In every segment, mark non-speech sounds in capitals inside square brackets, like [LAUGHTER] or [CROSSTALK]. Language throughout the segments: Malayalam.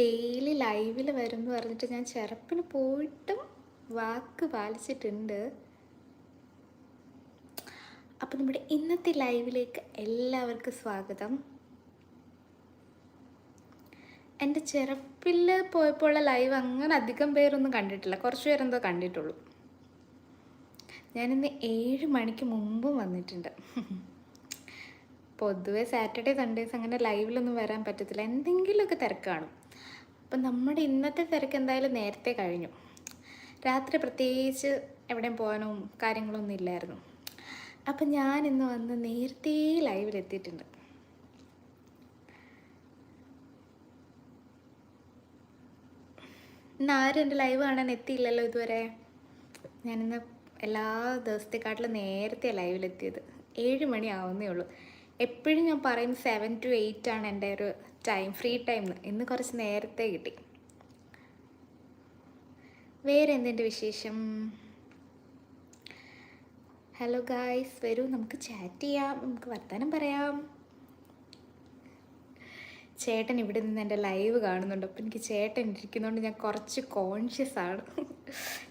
ഡെയിലി ലൈവിൽ വരും എന്ന് പറഞ്ഞിട്ട് ഞാൻ ചെറുപ്പിന് പോയിട്ടും വാക്ക് പാലിച്ചിട്ടുണ്ട്. അപ്പം നമ്മുടെ ഇന്നത്തെ ലൈവിലേക്ക് എല്ലാവർക്കും സ്വാഗതം. എന്റെ ചെറുപ്പിൽ പോയപ്പോഴുള്ള ലൈവ് അങ്ങനെ അധികം പേരൊന്നും കണ്ടിട്ടില്ല. കുറച്ച് പേരെന്തോ കണ്ടിട്ടുള്ളൂ. ഞാനിന്ന് ഏഴ് മണിക്ക് മുമ്പും വന്നിട്ടുണ്ട്. പൊതുവേ സാറ്റർഡേ സൺഡേസ് അങ്ങനെ ലൈവിലൊന്നും വരാൻ പറ്റത്തില്ല. എന്തെങ്കിലുമൊക്കെ തിരക്ക് കാണും. അപ്പം നമ്മുടെ ഇന്നത്തെ തിരക്ക് എന്തായാലും നേരത്തെ കഴിഞ്ഞു. രാത്രി പ്രത്യേകിച്ച് എവിടെയും പോകാനോ കാര്യങ്ങളൊന്നും ഇല്ലായിരുന്നു. അപ്പം ഞാൻ ഇന്ന് വന്ന് നേരത്തെ ലൈവിലെത്തിയിട്ടുണ്ട് ഇന്ന് ആരും എന്റെ ലൈവ് കാണാൻ എത്തിയില്ലല്ലോ ഇതുവരെ. ഞാനിന്ന് എല്ലാ ദിവസത്തെക്കാട്ടിലും നേരത്തെ ലൈവിലെത്തിയത് ഏഴ് മണി ആവുന്നേ ഉള്ളൂ. എപ്പോഴും ഞാൻ പറയുന്ന സെവൻ ടു എയ്റ്റ് ആണ് എന്റെ ഒരു ടൈം ഫ്രീ ടൈം ഇന്ന് കുറച്ച് നേരത്തെ കിട്ടി. വേറെ എന്തിന്റെ വിശേഷം? ഹലോ ഗായ്സ് വരൂ നമുക്ക് ചാറ്റ് ചെയ്യാം നമുക്ക് വർത്തമാനം പറയാം. ചേട്ടൻ ഇവിടെ നിന്ന് എന്റെ ലൈവ് കാണുന്നുണ്ട്. അപ്പം എനിക്ക് ചേട്ടൻ ഇരിക്കുന്നതുകൊണ്ട് ഞാൻ കുറച്ച് കോൺഷ്യസ് ആണ്.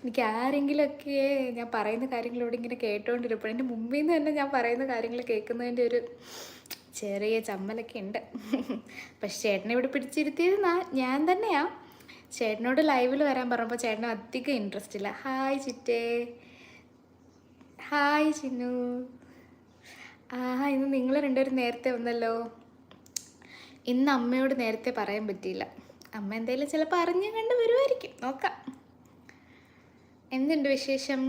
എനിക്ക് ആരെങ്കിലുമൊക്കെ ഞാൻ പറയുന്ന കാര്യങ്ങളോട് ഇങ്ങനെ കേട്ടുകൊണ്ടിരിപ്പോൾ എന്റെ മുമ്പിൽ നിന്ന് തന്നെ ഞാൻ പറയുന്ന കാര്യങ്ങൾ കേൾക്കുന്നതിന്റെ ഒരു ചെറിയ ചമ്മലൊക്കെ ഉണ്ട്. പക്ഷെ ചേട്ടനെ ഇവിടെ പിടിച്ചിരുത്തിയത് ഞാൻ തന്നെയാണ് ചേട്ടനോട് ലൈവിൽ വരാൻ പറഞ്ഞപ്പോൾ ചേട്ടന് അധികം ഇൻട്രസ്റ്റ് ഇല്ല. ഹായ് ചിറ്റേ. ഹായ് ചിന്നു. ആ ഇന്ന് നിങ്ങൾ രണ്ടുപേരും നേരത്തെ വന്നല്ലോ. ഇന്ന് അമ്മയോട് നേരത്തെ പറയാൻ പറ്റിയില്ല. അമ്മ എന്തായാലും ചിലപ്പോൾ അറിഞ്ഞു കണ്ട് വരുമായിരിക്കും നോക്കാം. എന്തുണ്ട് വിശേഷം?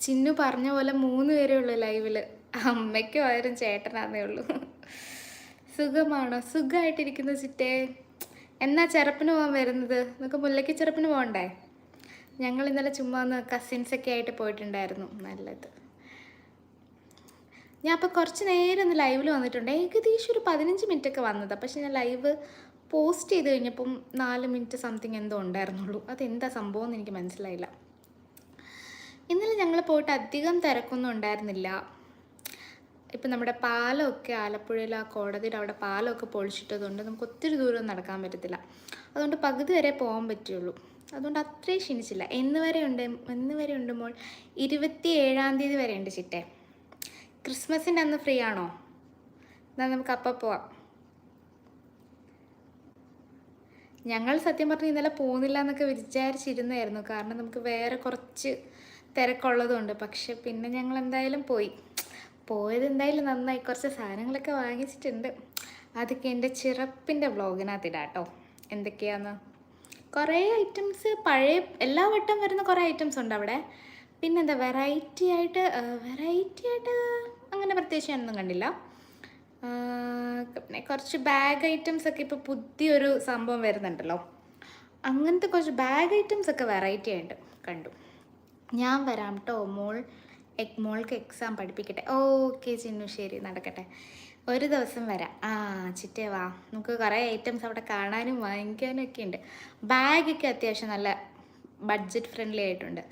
ചിന്നു പറഞ്ഞ പോലെ മൂന്ന് പേരേ ഉള്ളൂ ലൈവിൽ അമ്മയ്ക്ക് പകരം ചേട്ടനാന്നേ ഉള്ളൂ. സുഖമാണോ? സുഖമായിട്ടിരിക്കുന്നു ചിറ്റേ. എന്നാ ചെറുപ്പിന് പോകാൻ വരുന്നത്? നമുക്ക് മുല്ലയ്ക്ക് ചെറുപ്പിന് പോകണ്ടേ? ഞങ്ങൾ ഇന്നലെ ചുമ്മാ ഒന്ന് കസിൻസൊക്കെ ആയിട്ട് പോയിട്ടുണ്ടായിരുന്നു. നല്ലത്. ഞാൻ അപ്പോൾ കുറച്ച് നേരം ഒന്ന് ലൈവിൽ വന്നിട്ടുണ്ട്. ഏകദേശം ഒരു പതിനഞ്ച് മിനിറ്റ് ഒക്കെ വന്നതാണ് പക്ഷേ ഞാൻ ലൈവ് പോസ്റ്റ് ചെയ്ത് കഴിഞ്ഞപ്പം നാല് മിനിറ്റ് സംതിങ് എന്തോ ഉണ്ടായിരുന്നുള്ളൂ. അതെന്താ സംഭവം എന്ന് എനിക്ക് മനസ്സിലായില്ല. ഇന്നലെ ഞങ്ങൾ പോയിട്ട് അധികം തിരക്കൊന്നും ഉണ്ടായിരുന്നില്ല. ഇപ്പം നമ്മുടെ പാലമൊക്കെ ആലപ്പുഴയിൽ ആ കോടതിയുടെ അവിടെ പാലമൊക്കെ പൊളിച്ചിട്ടതുകൊണ്ട് നമുക്ക് ഒത്തിരി ദൂരം നടക്കാൻ പറ്റത്തില്ല. അതുകൊണ്ട് പകുതി വരെ പോകാൻ പറ്റുള്ളൂ അതുകൊണ്ട് അത്രയും ക്ഷണിച്ചില്ല. എന്ന് വരെ ഉണ്ട് എന്ന് വരെ ഉണ്ട് മോൾ. ഇരുപത്തി ഏഴാം തീയതി വരെ ഉണ്ട് ചിറ്റേ. ക്രിസ്മസിന്റെ അന്ന് ഫ്രീ ആണോ? എന്നാൽ നമുക്ക് അപ്പം പോവാം. ഞങ്ങൾ സത്യം പറഞ്ഞ് ഇന്നലെ പോകുന്നില്ല എന്നൊക്കെ വിചാരിച്ചിരുന്നായിരുന്നു. കാരണം നമുക്ക് വേറെ കുറച്ച് തിരക്കുള്ളതുണ്ട്. പക്ഷെ പിന്നെ ഞങ്ങൾ എന്തായാലും പോയി. പോയത് എന്തായാലും നന്നായി. കുറച്ച് സാധനങ്ങളൊക്കെ വാങ്ങിച്ചിട്ടുണ്ട്. അതൊക്കെ എന്റെ ചിറപ്പിന്റെ വ്ളോഗിനകത്ത് ഇടാം കേട്ടോ എന്തൊക്കെയാന്ന്? കുറേ ഐറ്റംസ് പഴയ എല്ലാ വട്ടം വരുന്ന കുറേ ഐറ്റംസ് ഉണ്ട് അവിടെ. പിന്നെന്താ വെറൈറ്റി ആയിട്ട് വെറൈറ്റി ആയിട്ട് അങ്ങനെ പ്രത്യേകിച്ച് ഞാനൊന്നും കണ്ടില്ല പിന്നെ കുറച്ച് ബാഗ് ഐറ്റംസ് ഒക്കെ ഇപ്പോൾ പുതിയൊരു സംഭവം വരുന്നുണ്ടല്ലോ. അങ്ങനത്തെ കുറച്ച് ബാഗ് ഐറ്റംസ് ഒക്കെ വെറൈറ്റി ആയിട്ട് കണ്ടു. ഞാൻ വരാം കേട്ടോ മോൾ എക് മോൾക്ക് എക്സാം പഠിപ്പിക്കട്ടെ. ഓക്കെ ചിന്നു ശരി നടക്കട്ടെ. ഒരു ദിവസം വരാം. ആ ചിറ്റേ വാ. നമുക്ക് കുറേ ഐറ്റംസ് അവിടെ കാണാനും വാങ്ങിക്കാനും ഒക്കെ ഉണ്ട്. ബാഗൊക്കെ അത്യാവശ്യം നല്ല ബഡ്ജറ്റ് ഫ്രണ്ട്ലി ആയിട്ടുണ്ട്.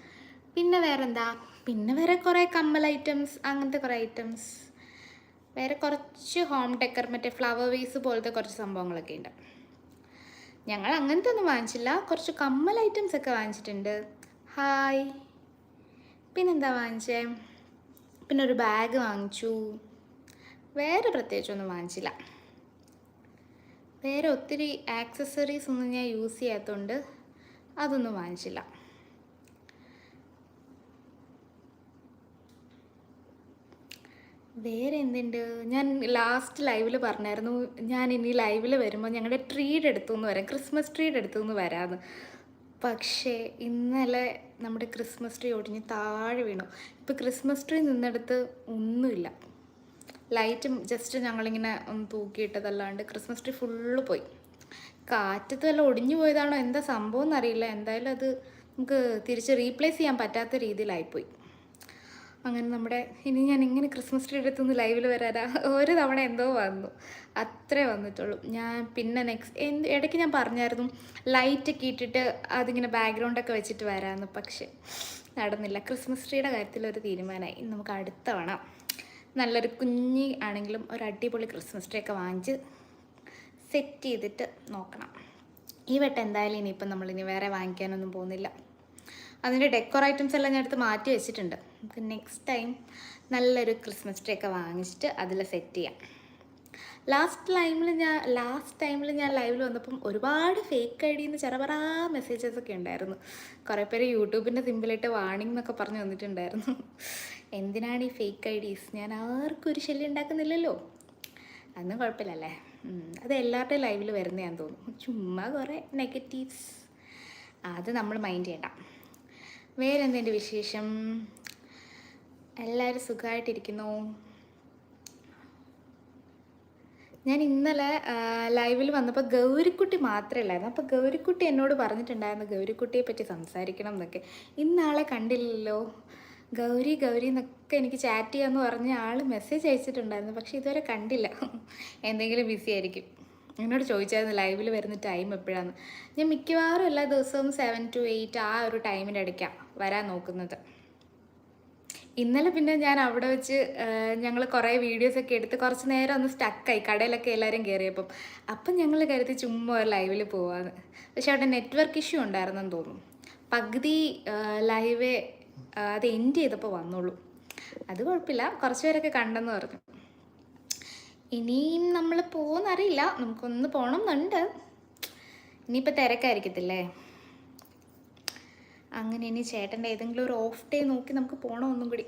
പിന്നെ വേറെ എന്താ പിന്നെ വേറെ കുറേ കമ്മൽ ഐറ്റംസ് അങ്ങനത്തെ കുറേ ഐറ്റംസ്. വേറെ കുറച്ച് ഹോം ഡെക്കർ മറ്റേ ഫ്ലവർ വേസ് പോലത്തെ കുറച്ച് സംഭവങ്ങളൊക്കെ ഉണ്ട് ഞങ്ങൾ അങ്ങനത്തെ ഒന്നും വാങ്ങിച്ചില്ല. കുറച്ച് കമ്മൽ ഐറ്റംസ് ഒക്കെ വാങ്ങിച്ചിട്ടുണ്ട്. ഹായ്. പിന്നെന്താ വാങ്ങിച്ചേ? പിന്നെ ഒരു ബാഗ് വാങ്ങിച്ചു. വേറെ പ്രത്യേകിച്ചൊന്നും വാങ്ങിച്ചില്ല. വേറെ ഒത്തിരി ആക്സസറീസ് ഒന്നും ഞാൻ യൂസ് ചെയ്യാത്തതുകൊണ്ട് അതൊന്നും വാങ്ങിച്ചില്ല. വേറെ എന്തുണ്ട് ഞാൻ ലാസ്റ്റ് ലൈവിൽ പറഞ്ഞായിരുന്നു ഞാൻ ഇനി ലൈവിൽ വരുമ്പോൾ ഞങ്ങളുടെ ട്രീയുടെ അടുത്തുനിന്ന് വരാം. ക്രിസ്മസ് ട്രീയുടെ അടുത്തുനിന്ന് വരാമെന്ന് പക്ഷേ ഇന്നലെ നമ്മുടെ ക്രിസ്മസ് ട്രീ ഒടിഞ്ഞ് താഴെ വീണു. ഇപ്പോൾ ക്രിസ്മസ് ട്രീ നിന്നെടുത്ത് ഒന്നുമില്ല. ലൈറ്റും ജസ്റ്റ് ഞങ്ങളിങ്ങനെ ഒന്ന് തൂക്കിയിട്ടതല്ലാണ്ട് ക്രിസ്മസ് ട്രീ ഫുള്ള് പോയി. കാറ്റത്ത് വല്ല ഒടിഞ്ഞു പോയതാണോ? എന്താ സംഭവം എന്നറിയില്ല. എന്തായാലും അത് നമുക്ക് തിരിച്ച് റീപ്ലേസ് ചെയ്യാൻ പറ്റാത്ത രീതിയിലായിപ്പോയി. അങ്ങനെ നമ്മുടെ ഇനി ഞാൻ ഇങ്ങനെ ക്രിസ്മസ് ട്രീ എടുത്തുനിന്ന് ലൈവിൽ വരാനാ? ഒരു തവണ എന്തോ വന്നു. അത്രേ വന്നിട്ടുള്ളൂ. ഞാൻ പിന്നെ നെക്സ്റ്റ് എന്ത് ഇടയ്ക്ക് ഞാൻ പറഞ്ഞായിരുന്നു ലൈറ്റൊക്കെ ഇട്ടിട്ട് അതിങ്ങനെ ബാക്ക്ഗ്രൗണ്ടൊക്കെ വെച്ചിട്ട് വരാമെന്ന് പക്ഷേ നടന്നില്ല. ക്രിസ്മസ് ട്രീയുടെ കാര്യത്തിൽ ഒരു തീരുമാനമായി. നമുക്ക് അടുത്ത തവണ നല്ലൊരു കുഞ്ഞി ആണെങ്കിലും ഒരു അടിപൊളി ക്രിസ്മസ് ട്രീ ഒക്കെ വാങ്ങിച്ച് സെറ്റ് ചെയ്തിട്ട് നോക്കണം. ഈ വട്ടം എന്തായാലും ഇനിയിപ്പം നമ്മളിനി വേറെ വാങ്ങിക്കാനൊന്നും പോകുന്നില്ല. അതിന്റെ ഡെക്കോർ ഐറ്റംസ് എല്ലാം ഞാൻ എടുത്ത് മാറ്റി വെച്ചിട്ടുണ്ട്. നമുക്ക് നെക്സ്റ്റ് ടൈം നല്ലൊരു ക്രിസ്മസ് ട്രീ ഒക്കെ വാങ്ങിച്ചിട്ട് അതിൽ സെറ്റ് ചെയ്യാം. ലാസ്റ്റ് ടൈമിൽ ഞാൻ ലാസ്റ്റ് ടൈമിൽ ഞാൻ ലൈവിൽ വന്നപ്പം ഒരുപാട് ഫേക്ക് ഐ ഡിന്ന് ചെറപറാ മെസ്സേജസ് ഒക്കെ ഉണ്ടായിരുന്നു. കുറേ പേര് യൂട്യൂബിന്റെ സിമ്പിളായിട്ട് വാണിംഗ് എന്നൊക്കെ പറഞ്ഞ് വന്നിട്ടുണ്ടായിരുന്നു. എന്തിനാണ് ഈ ഫേക്ക് ഐ ഡീസ് ഞാൻ ആർക്കും ഒരു ശല്യം ഉണ്ടാക്കുന്നില്ലല്ലോ. അതൊന്നും കുഴപ്പമില്ലല്ലേ? അത് എല്ലാവരുടെയും ലൈവിൽ വരുന്നതാന്ന് തോന്നുന്നു. ചുമ്മാ കുറേ നെഗറ്റീവ്സ് അത് നമ്മൾ മൈൻഡ് ചെയ്യണ്ട. വേറെ എന്തെന്റെ വിശേഷം? എല്ലാവരും സുഖമായിട്ടിരിക്കുന്നു ഞാൻ ഇന്നലെ ലൈവിൽ വന്നപ്പോൾ ഗൗരിക്കുട്ടി മാത്രമേ ഉള്ളായിരുന്നു അപ്പോൾ ഗൗരിക്കുട്ടി എന്നോട് പറഞ്ഞിട്ടുണ്ടായിരുന്നു ഗൗരിക്കുട്ടിയെ പറ്റി സംസാരിക്കണം എന്നൊക്കെ. ഇന്നാളെ കണ്ടില്ലല്ലോ. ഗൗരി ഗൗരി എന്നൊക്കെ എനിക്ക് ചാറ്റ് ചെയ്യാമെന്ന് പറഞ്ഞ ആൾ മെസ്സേജ് അയച്ചിട്ടുണ്ടായിരുന്നു. പക്ഷേ ഇതുവരെ കണ്ടില്ല. എന്തെങ്കിലും ബിസി ആയിരിക്കും. എന്നോട് ചോദിച്ചായിരുന്നു ലൈവിൽ വരുന്ന ടൈം എപ്പോഴാണ് ഞാൻ മിക്കവാറും എല്ലാ ദിവസവും സെവൻ ടു എയ്റ്റ് ആ ഒരു ടൈമിന്റെ ഇടയ്ക്കാണ് വരാൻ നോക്കുന്നത്. ഇന്നലെ പിന്നെ ഞാൻ അവിടെ വെച്ച് ഞങ്ങൾ കുറേ വീഡിയോസൊക്കെ എടുത്ത് കുറച്ച് നേരം ഒന്ന് സ്റ്റക്കായി കടയിലൊക്കെ എല്ലാവരും കയറിയപ്പം അപ്പം ഞങ്ങൾ കരുതി ചുമ്മാ ഒരു ലൈവിൽ പോവാന്ന്. പക്ഷെ അവിടെ നെറ്റ്വർക്ക് ഇഷ്യൂ ഉണ്ടായിരുന്നെന്ന് തോന്നുന്നു. പകുതി ലൈവേ അത് എൻഡ് ചെയ്തപ്പോൾ വന്നുള്ളൂ അത് കുഴപ്പമില്ല. കുറച്ച് പേരൊക്കെ കണ്ടെന്ന് പറഞ്ഞു. ഇനിയും നമ്മൾ പോകുന്നറിയില്ല. നമുക്കൊന്ന് പോകണം എന്നുണ്ട് ഇനിയിപ്പോൾ തിരക്കായിരിക്കത്തില്ലേ? അങ്ങനെ ഇനി ചേട്ടന്റെ ഏതെങ്കിലും ഒരു ഓഫ് ഡേ നോക്കി നമുക്ക് പോകണം ഒന്നും കൂടി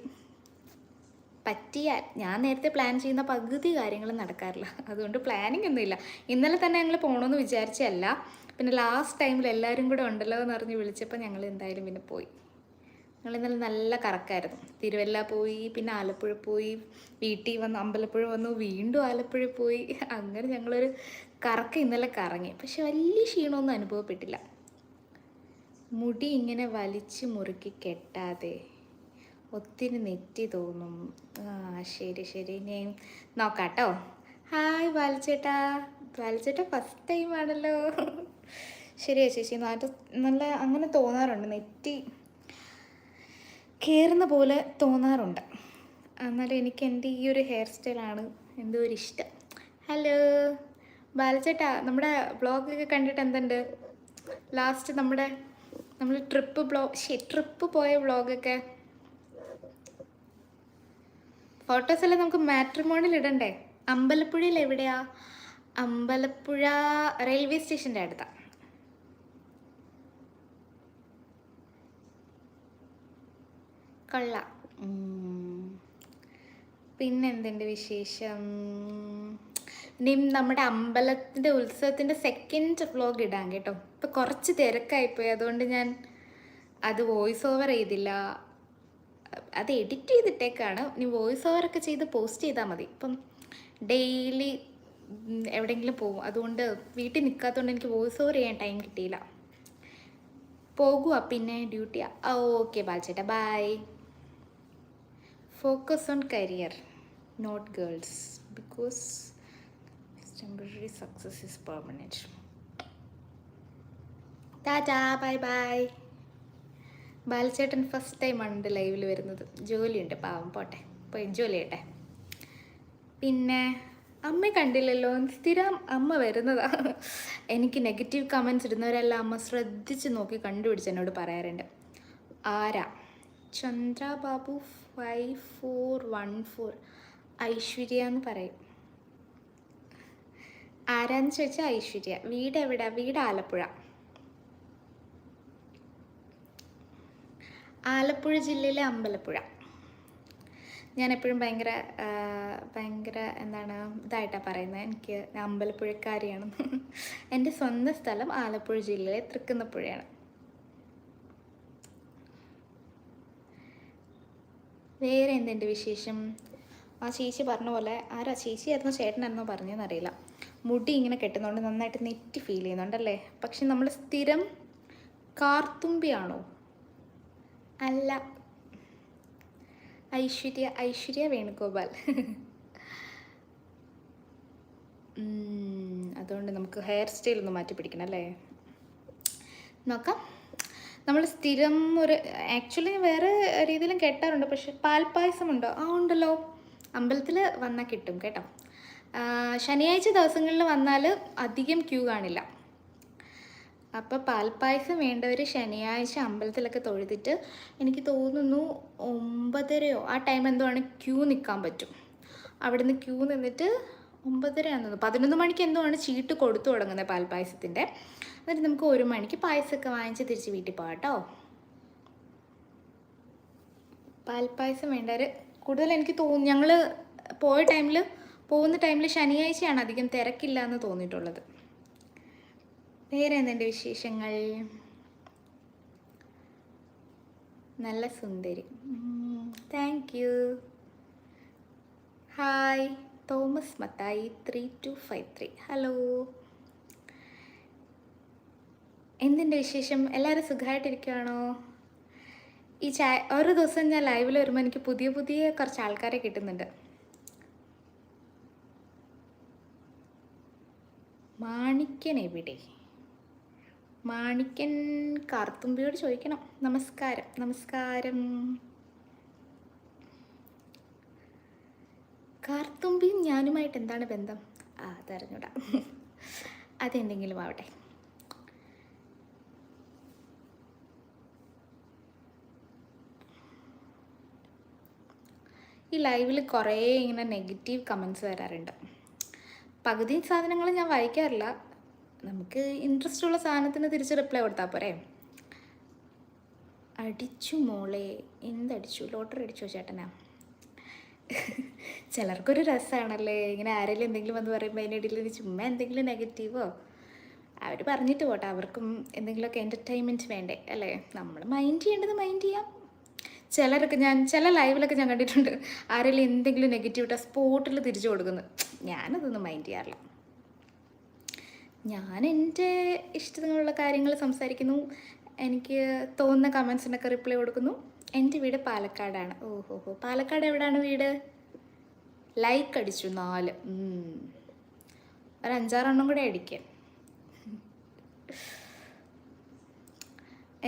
പറ്റിയാൽ ഞാൻ നേരത്തെ പ്ലാൻ ചെയ്യുന്ന പകുതി കാര്യങ്ങൾ നടക്കാറില്ല. അതുകൊണ്ട് പ്ലാനിങ് ഒന്നുമില്ല. ഇന്നലെ തന്നെ ഞങ്ങൾ പോകണമെന്ന് വിചാരിച്ചല്ല പിന്നെ ലാസ്റ്റ് ടൈമിൽ എല്ലാവരും കൂടെ ഉണ്ടല്ലോ എന്ന് പറഞ്ഞ് വിളിച്ചപ്പോൾ ഞങ്ങൾ എന്തായാലും പിന്നെ പോയി. ഞങ്ങൾ ഇന്നലെ നല്ല കറക്കായിരുന്നു. തിരുവല്ല പോയി പിന്നെ ആലപ്പുഴ പോയി വീട്ടിൽ വന്ന് അമ്പലപ്പുഴ വന്നു വീണ്ടും ആലപ്പുഴ പോയി. അങ്ങനെ ഞങ്ങളൊരു കറക്കം ഇന്നലെ കറങ്ങി. പക്ഷെ വലിയ ക്ഷീണമൊന്നും അനുഭവപ്പെട്ടില്ല. മുടി ഇങ്ങനെ വലിച്ച് മുറുക്കി കെട്ടാതെ ഒത്തിരി നെറ്റി തോന്നും. ആ ശരി ശരി. ഞാൻ നോക്കാട്ടോ. ഹായ് ബാലച്ചേട്ടാ ബാലച്ചേട്ട ഫസ്റ്റ് ടൈം ആണല്ലോ. ശരിയാ ചേച്ചി. നല്ല അങ്ങനെ തോന്നാറുണ്ട്. നെറ്റി കയറുന്ന പോലെ തോന്നാറുണ്ട്. എന്നാലും എനിക്ക് എന്റെ ഈ ഒരു ഹെയർ സ്റ്റൈലാണ് എന്തോ ഒരു ഇഷ്ടം. ഹലോ ബാലച്ചേട്ടാ നമ്മുടെ ബ്ലോഗൊക്കെ കണ്ടിട്ട് എന്തുണ്ട്? ലാസ്റ്റ് നമ്മുടെ നമ്മൾ ട്രിപ്പ് ബ്ലോഗ് ശരി ട്രിപ്പ് പോയ ബ്ലോഗൊക്കെ ഫോട്ടോസ് എല്ലാം നമുക്ക് മാട്രിമോണിൽ ഇടണ്ടേ? അമ്പലപ്പുഴയിൽ എവിടെയാ? അമ്പലപ്പുഴ റെയിൽവേ സ്റ്റേഷന്റെ അടുത്താ. കൊള്ളാം. പിന്നെ പിന്നെന്തുണ്ട് വിശേഷം? നിം നമ്മുടെ അമ്പലത്തിന്റെ ഉത്സവത്തിന്റെ സെക്കൻഡ് വ്ലോഗ് ഇടാം കേട്ടോ. ഇപ്പം കുറച്ച് തിരക്കായിപ്പോയി അതുകൊണ്ട് ഞാൻ അത് വോയിസ് ഓവർ ചെയ്തില്ല. അത് എഡിറ്റ് ചെയ്തിട്ടേക്കാണ്. ഇനി വോയിസ് ഓവറൊക്കെ ചെയ്ത് പോസ്റ്റ് ചെയ്താൽ മതി. ഇപ്പം ഡെയിലി എവിടെയെങ്കിലും പോകും. അതുകൊണ്ട് വീട്ടിൽ നിൽക്കാത്തതുകൊണ്ട് എനിക്ക് വോയിസ് ഓവർ ചെയ്യാൻ ടൈം കിട്ടിയില്ല. പോകുക പിന്നെ ഡ്യൂട്ടിയാ okay ബാൽച്ചേട്ടാ bye focus on career not girls because temporary success is permanent tata bye bye ബാലചേട്ടൻ first ടൈമാണ് എന്റെ ലൈവിൽ വരുന്നത്. ജോലിയുണ്ട് പാവം പോട്ടെ. പോയി ജോലി ചെയ്യട്ടെ. പിന്നെ അമ്മ കണ്ടില്ലല്ലോ സ്ഥിരം അമ്മ വരുന്നതാ. എനിക്ക് നെഗറ്റീവ് കമൻസ് ഇടുന്നവരെല്ലാം അമ്മ ശ്രദ്ധിച്ച് നോക്കി കണ്ടുപിടിച്ച് എന്നോട് പറയാറുണ്ട്. ആരാ? Chandra Babu five four one four Aishwarya എന്ന് പറയും. ആരാന്ന് ചോദിച്ചാൽ ഐശ്വര്യ. വീട് എവിടെ? വീട് ആലപ്പുഴ. ആലപ്പുഴ ജില്ലയിലെ അമ്പലപ്പുഴ. ഞാൻ എപ്പോഴും ഭയങ്കര ഭയങ്കര എന്താണ് ഇതായിട്ടാണ് പറയുന്നത് എനിക്ക് അമ്പലപ്പുഴക്കാരിയാണ്. എന്റെ സ്വന്തം സ്ഥലം ആലപ്പുഴ ജില്ലയിലെ തൃക്കുന്നപ്പുഴയാണ്. വേറെ എന്തെന്റെ വിശേഷം? ആ ചേച്ചി പറഞ്ഞ പോലെ ആരാ ചേച്ചിയായിരുന്നോ ചേട്ടനായിരുന്നോ പറഞ്ഞതെന്നറിയില്ല മുടി ഇങ്ങനെ കെട്ടുന്നതുകൊണ്ട് നന്നായിട്ട് നെറ്റ് ഫീൽ ചെയ്യുന്നുണ്ടല്ലേ? പക്ഷെ നമ്മൾ സ്ഥിരം കാർത്തുമ്പിയാണോ? അല്ല. ഐശ്വര്യ ഐശ്വര്യ വേണുഗോപാൽ. അതുകൊണ്ട് നമുക്ക് ഹെയർ സ്റ്റൈൽ ഒന്ന് മാറ്റി പിടിക്കണം അല്ലേ? നോക്കാം. നമ്മൾ സ്ഥിരം ഒരു ആക്ച്വലി വേറെ രീതിയിലും കെട്ടാറുണ്ട്. പക്ഷെ പാൽപ്പായസം ഉണ്ടോ ആ ഉണ്ടല്ലോ. അമ്പലത്തിൽ വന്നാൽ കിട്ടും കേട്ടോ. ശനിയാഴ്ച ദിവസങ്ങളിൽ വന്നാൽ അധികം ക്യൂ കാണില്ല. അപ്പോൾ പാൽപ്പായസം വേണ്ടവർ ശനിയാഴ്ച അമ്പലത്തിലൊക്കെ തൊഴുതിട്ട് എനിക്ക് തോന്നുന്നു ഒമ്പതരയോ ആ ടൈം എന്തോ ആണ് ക്യൂ നിൽക്കാൻ പറ്റും. അവിടുന്ന് ക്യൂ നിന്നിട്ട് ഒമ്പതര ആണെന്ന് പതിനൊന്ന് മണിക്ക് എന്തോ ആണ് ചീട്ട് കൊടുത്തു തുടങ്ങുന്നത് പാൽപ്പായസത്തിന്റെ. എന്നിട്ട് നമുക്ക് ഒരു മണിക്ക് പായസമൊക്കെ വാങ്ങിച്ച് തിരിച്ച് വീട്ടിൽ പോകാം കേട്ടോ. പാൽപ്പായസം വേണ്ടവർ കൂടുതൽ എനിക്ക് തോന്നുന്നു ഞങ്ങൾ പോയ ടൈമിൽ പോകുന്ന ടൈമിൽ ശനിയാഴ്ചയാണ് അധികം തിരക്കില്ല എന്ന് തോന്നിയിട്ടുള്ളത്. വേറെ എന്തുണ്ട് വിശേഷങ്ങൾ? നല്ല സുന്ദരി. Thank you hi Thomas Mathai three two five three. Hello. എന്തിന്റെ വിശേഷം? എല്ലാവരും സുഖമായിട്ടിരിക്കുകയാണോ ഈ ചായ ഓരോ ദിവസം ഞാൻ ലൈവിൽ വരുമ്പോൾ എനിക്ക് പുതിയ പുതിയ കുറച്ച് ആൾക്കാരെ കിട്ടുന്നുണ്ട്. മാണിക്കൻ എവിടെ? മാണിക്കൻ കാർത്തുമ്പിയോട് ചോദിക്കണം. നമസ്കാരം. നമസ്കാരം. കാർത്തുമ്പിയും ഞാനുമായിട്ട് എന്താണ് ബന്ധം? ആ അതറിഞ്ഞൂടാ. അതെന്തെങ്കിലും ആവട്ടെ. ഈ ലൈവിൽ കുറേ ഇങ്ങനെ നെഗറ്റീവ് കമൻസ് വരാറുണ്ട്. പകുതി സാധനങ്ങൾ ഞാൻ വായിക്കാറില്ല. നമുക്ക് ഇൻട്രസ്റ്റ് ഉള്ള സാധനത്തിന് തിരിച്ച് റിപ്ലൈ കൊടുത്താൽ പോരെ? അടിച്ചു മോളെ എന്തടിച്ചു? ലോട്ടറി അടിച്ചോ ചേട്ടനാ? ചിലർക്കൊരു രസമാണല്ലേ ഇങ്ങനെ ആരെങ്കിലും എന്തെങ്കിലും വന്ന് പറയുമ്പോൾ അതിനിടയിൽ ഒരു ചുമ്മാ എന്തെങ്കിലും നെഗറ്റീവോ? അവർ പറഞ്ഞിട്ട് പോട്ടെ. അവർക്കും എന്തെങ്കിലുമൊക്കെ എന്റർടൈൻമെന്റ് വേണ്ടേ അല്ലേ? നമ്മൾ മൈൻഡ് ചെയ്യേണ്ടത് മൈൻഡ് ചെയ്യാം. ചിലരൊക്കെ ഞാൻ ചില ലൈവിലൊക്കെ ഞാൻ കണ്ടിട്ടുണ്ട്. ആരെങ്കിലും എന്തെങ്കിലും നെഗറ്റീവ് ഇട്ടാൽ സ്പോട്ടിൽ തിരിച്ചു കൊടുക്കുന്നു. ഞാനതൊന്നും മൈൻഡ് ചെയ്യാറില്ല. ഞാൻ എന്റെ ഇഷ്ടത്തിനുള്ള കാര്യങ്ങൾ സംസാരിക്കുന്നു. എനിക്ക് തോന്നുന്ന കമൻസിനൊക്കെ റിപ്ലൈ കൊടുക്കുന്നു. എന്റെ വീട് പാലക്കാടാണ്. ഓഹോ ഹോ പാലക്കാട് എവിടെയാണ് വീട്? ലൈക്ക് അടിച്ചു നാല്. ഒരു അഞ്ചാറെണ്ണം കൂടെ അടിക്കാം.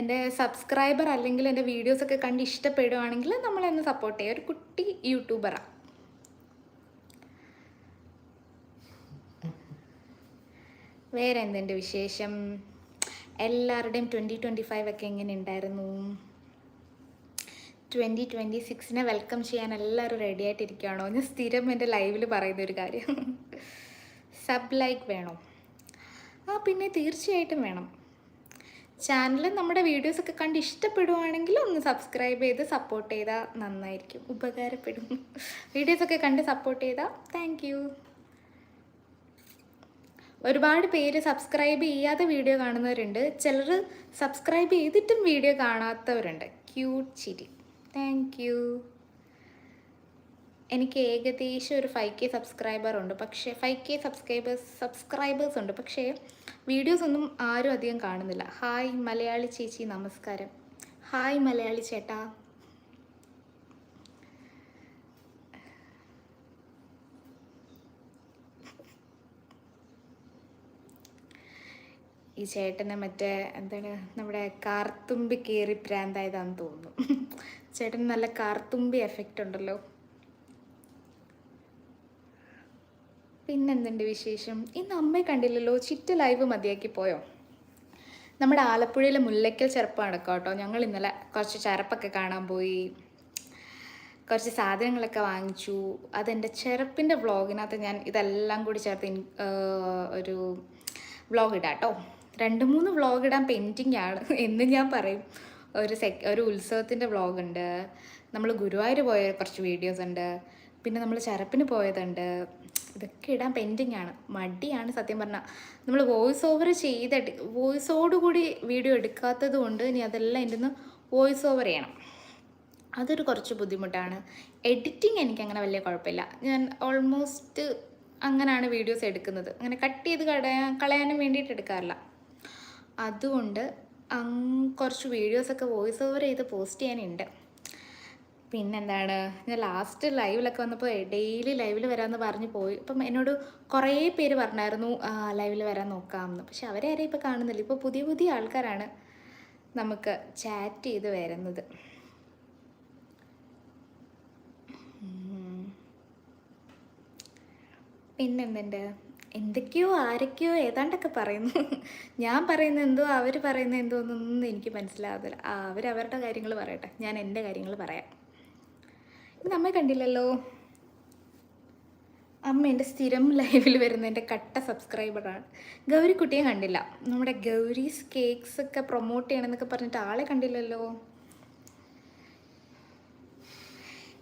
എന്റെ സബ്സ്ക്രൈബർ അല്ലെങ്കിൽ എന്റെ വീഡിയോസൊക്കെ കണ്ട് ഇഷ്ടപ്പെടുവാണെങ്കിൽ നമ്മളെന്ന് സപ്പോർട്ട് ചെയ്യുക. ഒരു കുട്ടി യൂട്യൂബറാണ് വേറെ എന്തുണ്ട് വിശേഷം? എല്ലാവരുടെയും ട്വന്റി ട്വന്റി ഫൈവ് ഒക്കെ എങ്ങനെ ഉണ്ടായിരുന്നു? ട്വന്റി ട്വന്റി സിക്സിനെ വെൽക്കം ചെയ്യാൻ എല്ലാവരും റെഡി ആയിട്ടിരിക്കുകയാണോ ഞാൻ സ്ഥിരം എന്റെ ലൈവിൽ പറയുന്ന ഒരു കാര്യം. സബ് ലൈക്ക് വേണം. ആ പിന്നെ തീർച്ചയായിട്ടും വേണം. ചാനൽ നമ്മുടെ വീഡിയോസൊക്കെ കണ്ട് ഇഷ്ടപ്പെടുവാണെങ്കിൽ ഒന്ന് സബ്സ്ക്രൈബ് ചെയ്ത് സപ്പോർട്ട് ചെയ്താൽ നന്നായിരിക്കും. ഉപകാരപ്പെടും. വീഡിയോസൊക്കെ കണ്ട് സപ്പോർട്ട് ചെയ്താൽ താങ്ക് ഒരുപാട് പേര് സബ്സ്ക്രൈബ് ചെയ്യാതെ വീഡിയോ കാണുന്നവരുണ്ട്. ചിലർ സബ്സ്ക്രൈബ് ചെയ്തിട്ടും വീഡിയോ കാണാത്തവരുണ്ട്. ക്യൂട്ട് ചിരി. താങ്ക് യു എനിക്ക് ഏകദേശം ഒരു ഫൈവ് കെ സബ്സ്ക്രൈബർ ഉണ്ട്. പക്ഷേ ഫൈവ് കെ സബ്സ്ക്രൈബേഴ്സ് സബ്സ്ക്രൈബേഴ്സ് ഉണ്ട്. പക്ഷേ വീഡിയോസ് ഒന്നും ആരും അധികം കാണുന്നില്ല. ഹായ് മലയാളി ചേച്ചി നമസ്കാരം. ഹായ് മലയാളി ചേട്ടാ. ഈ ചേട്ടനെ മറ്റേ എന്താണ് നമ്മുടെ കാർത്തുമ്പി കയറി പ്രാന്തായതാന്ന് തോന്നുന്നു. ചേട്ടന് നല്ല കാർത്തുമ്പി എഫക്റ്റ് ഉണ്ടല്ലോ. പിന്നെന്തുണ്ട് വിശേഷം? ഇന്ന് അമ്മയെ കണ്ടില്ലല്ലോ. ചിറ്റ ലൈവ് മതിയാക്കി പോയോ? നമ്മുടെ ആലപ്പുഴയിലെ മുല്ലയ്ക്കൽ ചെറുപ്പമാണ് കേട്ടോ. ഞങ്ങൾ ഇന്നലെ കുറച്ച് ചെറുപ്പൊക്കെ കാണാൻ പോയി. കുറച്ച് സാധനങ്ങളൊക്കെ വാങ്ങിച്ചു. അതെന്റെ ചെറുപ്പിന്റെ വ്ളോഗിനകത്ത് ഞാൻ ഇതെല്ലാം കൂടി ചേർത്ത് ഒരു വ്ളോഗ് ഇടാം കേട്ടോ രണ്ട് മൂന്ന് വ്ളോഗ് ഇടാൻ പെൻഡിങ് ആണ് [LAUGHS] എന്ന് ഞാൻ പറയും. ഒരു സെക് ഒരു ഉത്സവത്തിന്റെ വ്ളോഗ് ഉണ്ട്. നമ്മൾ ഗുരുവായൂർ പോയ കുറച്ച് വീഡിയോസ് ഉണ്ട്. പിന്നെ നമ്മൾ ചെറുപ്പിന് പോയതുണ്ട്. ഇതൊക്കെ ഇടാൻ പെൻഡിങ് ആണ്. മടിയാണ് സത്യം പറഞ്ഞാൽ നമ്മൾ വോയിസ് ഓവർ ചെയ്ത് വോയിസോടുകൂടി വീഡിയോ എടുക്കാത്തത് കൊണ്ട് ഇനി അതെല്ലാം എന്റെ വോയിസ് ഓവർ ചെയ്യണം. അതൊരു കുറച്ച് ബുദ്ധിമുട്ടാണ്. എഡിറ്റിംഗ് എനിക്ക് അങ്ങനെ വലിയ കുഴപ്പമില്ല. ഞാൻ ഓൾമോസ്റ്റ് അങ്ങനെയാണ് വീഡിയോസ് എടുക്കുന്നത്. അങ്ങനെ കട്ട് ചെയ്ത് കളയാനും വേണ്ടിയിട്ട് എടുക്കാറില്ല. അതുകൊണ്ട് കുറച്ച് വീഡിയോസൊക്കെ വോയിസ് ഓവർ ചെയ്ത് പോസ്റ്റ് ചെയ്യാനുണ്ട്. പിന്നെന്താണ് ഞാൻ ലാസ്റ്റ് ലൈവിലൊക്കെ വന്നപ്പോൾ ഡെയിലി ലൈവിൽ വരാമെന്ന് പറഞ്ഞ് പോയി. അപ്പം എന്നോട് കുറേ പേര് പറഞ്ഞായിരുന്നു ലൈവിൽ വരാൻ നോക്കാമെന്ന് പക്ഷെ അവരെ ആരെയും ഇപ്പോൾ കാണുന്നില്ല. ഇപ്പോൾ പുതിയ പുതിയ ആൾക്കാരാണ് നമുക്ക് ചാറ്റ് ചെയ്ത് വരുന്നത്. പിന്നെന്തുണ്ട്? എന്തൊക്കെയോ ആരൊക്കെയോ ഏതാണ്ടൊക്കെ പറയുന്നു. ഞാൻ പറയുന്ന എന്തോ അവർ പറയുന്ന എന്തോ എന്നൊന്നും എനിക്ക് മനസ്സിലാകത്തില്ല ആ അവരവരുടെ കാര്യങ്ങൾ പറയട്ടെ. ഞാൻ എന്റെ കാര്യങ്ങൾ പറയാം. നമ്മൾ കണ്ടില്ലല്ലോ. അമ്മ എന്റെ സ്ഥിരം ലൈവിൽ വരുന്ന എന്റെ കട്ട സബ്സ്ക്രൈബറാണ്. ഗൗരിക്കുട്ടിയെ കണ്ടില്ല. നമ്മുടെ ഗൗരീസ് കേക്ക്സ് ഒക്കെ പ്രൊമോട്ട് ചെയ്യണമെന്നൊക്കെ പറഞ്ഞിട്ട് ആളെ കണ്ടില്ലല്ലോ.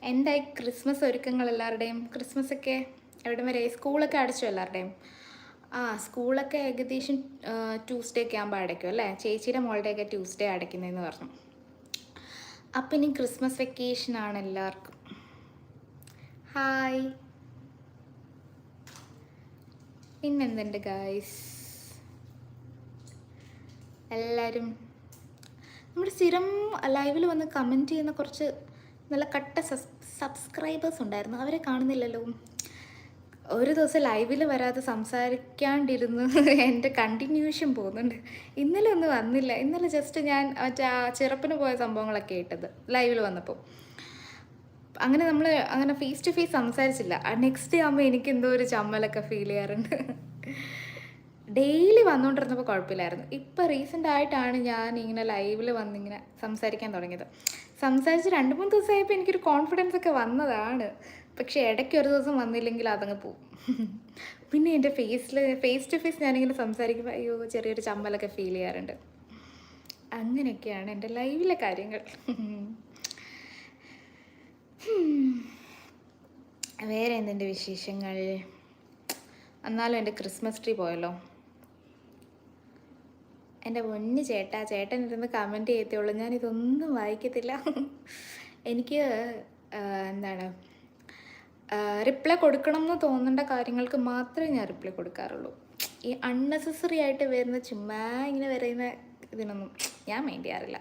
എന്തായി ക്രിസ്മസ് ഒരുക്കങ്ങൾ എല്ലാവരുടെയും? ക്രിസ്മസ് ഒക്കെ എവിടെ വരെ? സ്കൂളൊക്കെ അടച്ചു എല്ലാവരുടെയും? ആ സ്കൂളൊക്കെ ഏകദേശം ട്യൂസ്ഡേ ഒക്കെ ആകുമ്പോൾ അടയ്ക്കും അല്ലേ? ചേച്ചിയുടെ മോളുടെയൊക്കെ ട്യൂസ്ഡേ അടയ്ക്കുന്നതെന്ന് പറഞ്ഞു. അപ്പം ഇനി ക്രിസ്മസ് വെക്കേഷൻ ആണ് എല്ലാവർക്കും. ഹായ് പിന്നെന്തുണ്ട് ഗായ്സ് എല്ലാവരും നമ്മുടെ സ്ഥിരം ലൈവിൽ വന്ന് കമന്റ് ചെയ്യുന്ന കുറച്ച് നല്ല കട്ട സബ്സ്ക്രൈബേഴ്സ് ഉണ്ടായിരുന്നു. അവരെ കാണുന്നില്ലല്ലോ? ഒരു ദിവസം ലൈവിൽ വരാതെ സംസാരിക്കാണ്ടിരുന്ന് [LAUGHS] എന്റെ കണ്ടിന്യൂഷൻ പോകുന്നുണ്ട്. ഇന്നലെ ഒന്നും വന്നില്ല. ഇന്നലെ ജസ്റ്റ് ഞാൻ മറ്റേ ആ ചെറുപ്പിന് പോയ സംഭവങ്ങളൊക്കെ ഇട്ടത് ലൈവിൽ വന്നപ്പോൾ അങ്ങനെ നമ്മൾ അങ്ങനെ ഫേസ് ടു ഫേസ് സംസാരിച്ചില്ല. നെക്സ്റ്റ് ഡേ ആകുമ്പോൾ എനിക്ക് എന്തോ ഒരു ചമ്മലൊക്കെ ഫീൽ ചെയ്യാറുണ്ട്. ഡെയിലി വന്നുകൊണ്ടിരുന്നപ്പോൾ കുഴപ്പമില്ലായിരുന്നു. ഇപ്പം റീസെന്റ് ആയിട്ടാണ് ഞാൻ ഇങ്ങനെ ലൈവിൽ വന്നിങ്ങനെ സംസാരിക്കാൻ തുടങ്ങിയത്. സംസാരിച്ച് രണ്ട് മൂന്ന് ദിവസമായപ്പോൾ എനിക്കൊരു കോൺഫിഡൻസ് ഒക്കെ വന്നതാണ്. പക്ഷേ ഇടയ്ക്ക് ഒരു ദിവസം വന്നില്ലെങ്കിൽ അതങ്ങ് പോവും. പിന്നെ എന്റെ ഫേസിൽ ഫേസ് ടു ഫേസ് ഞാനിങ്ങനെ സംസാരിക്കുമ്പോൾ അയ്യോ ചെറിയൊരു ചമ്മലൊക്കെ ഫീൽ ചെയ്യാറുണ്ട്. അങ്ങനെയൊക്കെയാണ് എന്റെ ലൈവിലെ കാര്യങ്ങൾ. വേറെ എന്തിന്റെ വിശേഷങ്ങൾ? എന്നാലും എന്റെ ക്രിസ്മസ് ട്രീ പോയല്ലോ. എന്റെ പൊന്ന് ചേട്ടാ ചേട്ടൻ ഇരുന്ന് കമന്റ് ചെയ്യത്തുള്ളൂ ഞാനിതൊന്നും വായിക്കത്തില്ല. എനിക്ക് എന്താണ് റിപ്ലൈ കൊടുക്കണം എന്ന് തോന്നേണ്ട കാര്യങ്ങൾക്ക് മാത്രമേ ഞാൻ റിപ്ലൈ കൊടുക്കാറുള്ളൂ. ഈ അൺനെസസറി ആയിട്ട് വരുന്ന ചുമ്മാ ഇങ്ങനെ വരുന്ന ഇതിനൊന്നും ഞാൻ മൈൻഡ് ചെയ്യാറില്ല.